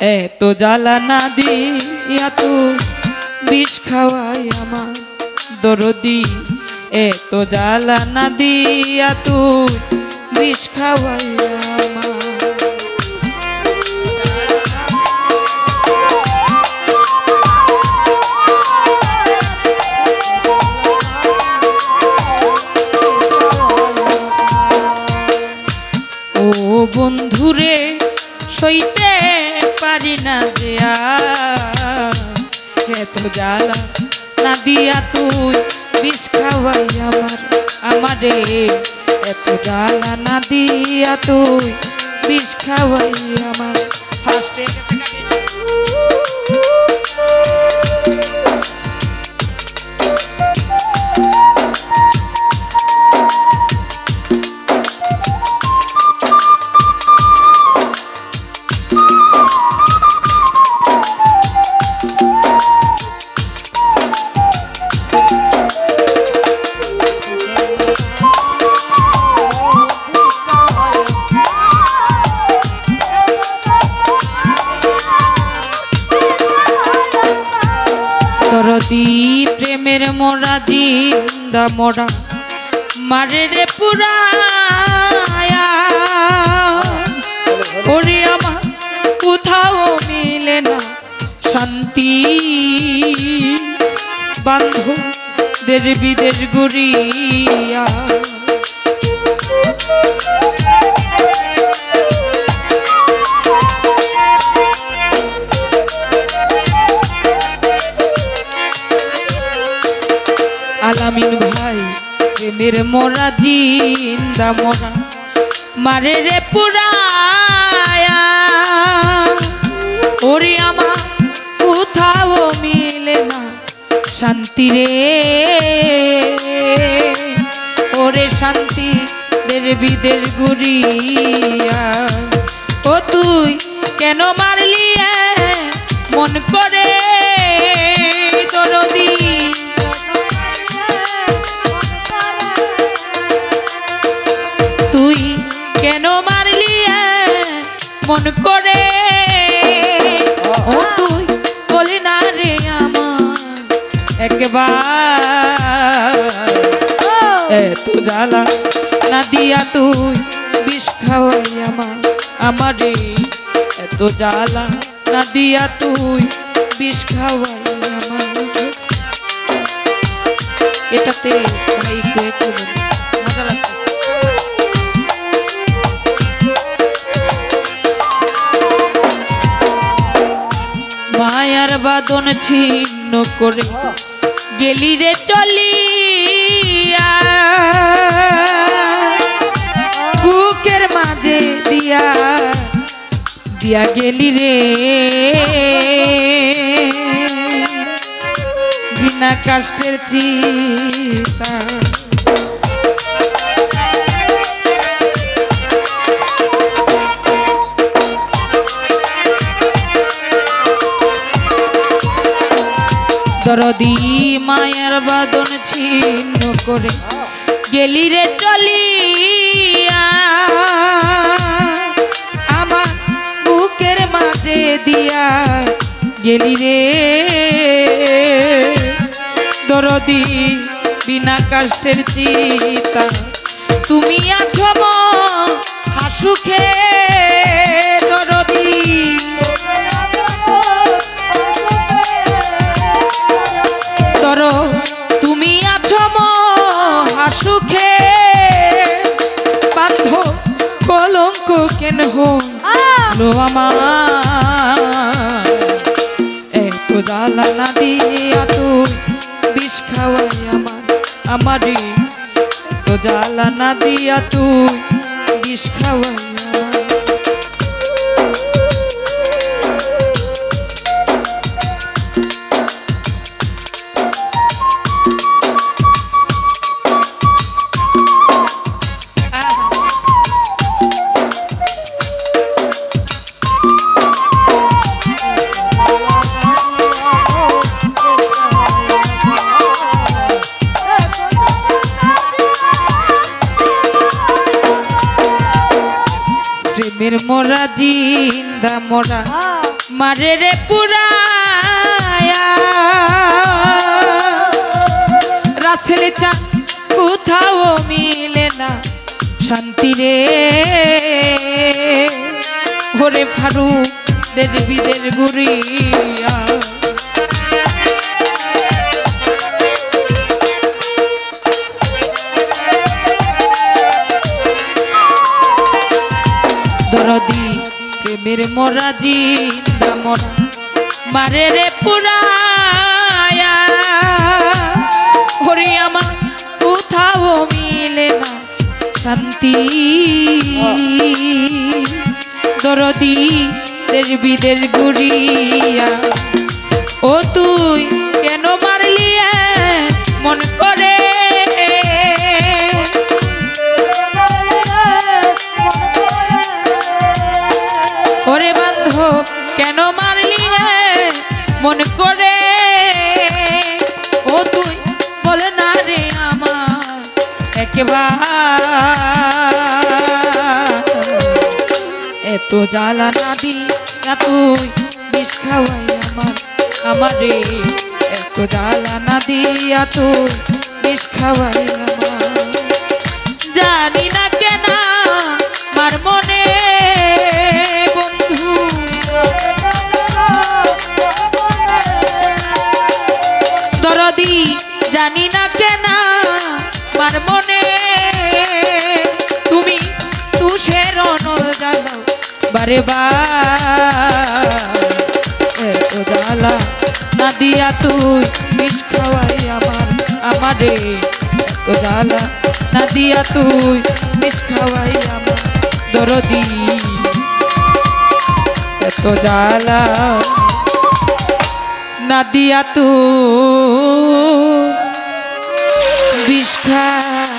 এত জ্বালা না দিয়া তো বিষ খাওয়াই আমার দরদি। এত জ্বালা না দিয়া তো বিষ খাওয়াই আমার। ও বন্ধুরে, সইতে পারি না দিয়া এত জ্বালা না দিয়া তুই বিষ খাওয়াই আমার, আমারে। এত জ্বালা না দিয়া তুই বিষ খাওয়াই আমার। ফার্স্টে মোরা জিন্দা মোরা। মারে রে পুরায়া। ওরে আমার, কোথাও মিলে না শান্তি। বান্ধব, দেশ বিদেশ ঘুরিয়া। আলামিন ভাই প্রেমের মোরা জিন্দা মোরা, মারে রে পুরায়া। ওরে আমার, কোথাও মিলে না শান্তি রে। ওরে শান্তি দেশ বিদেশ ঘুরিয়া। ও তুই কেন মারলি মন করে মন করে। ও তুই বলি না রে আমার একবার। এত জ্বালা না দিয়া তুই বিষ খাওয়াই আমার, আমারে এত জ্বালা না দিয়া তুই বিষ খাওয়াই আমার। এটাতে ভাই বাদন ছিন্ন করে গেলি রে চলিয়া। বুকের মাঝে দিয়া দিয়া গেলি রে। বিনা কষ্টের চিতা মায়ের ছিন্ন করে গেলি রে চলিয়া আমার বুকের মাঝে দিয়া গেলি রে। দরদি বিনা কাষ্টের চিতা। তুমি আছো হাসুখে দরদি। এত জ্বালা না দিয়া তুই বিষ খাওয়াই আমার আমারে তো জ্বালা না দিয়া তুই বিষ খাওয়াই প্রেমের মোরা জিন্দা মোরা। মারে রে পুরায়া। রাসেল চান কোথাও মিলে না শান্তি রে। ওরে ফারুক, দেশ বিদের গুড়িয়া প্রেমের মরা জিন্দা মরা মারে রে পুরায়া। হরি আমার, কোথাও মিলে না শান্তি। দরদি দেশ বিদের গুড়িয়া ও তুই কেন মারলি এত জ্বালা না দি না তুই বিষ খাওয়াই আমার, আমারে এত জ্বালা না দিয়া তুই বিষ খাওয়াই আমার। জানি বারে বার এত জ্বালা না দিয়া তুই বিষ খাওয়াই আমার, আমারে। এত জ্বালা না দিয়া তুই বিষ খাওয়াই আমার দরদি। এত জ্বালা না দিয়া তুই বিষ খাওয়াই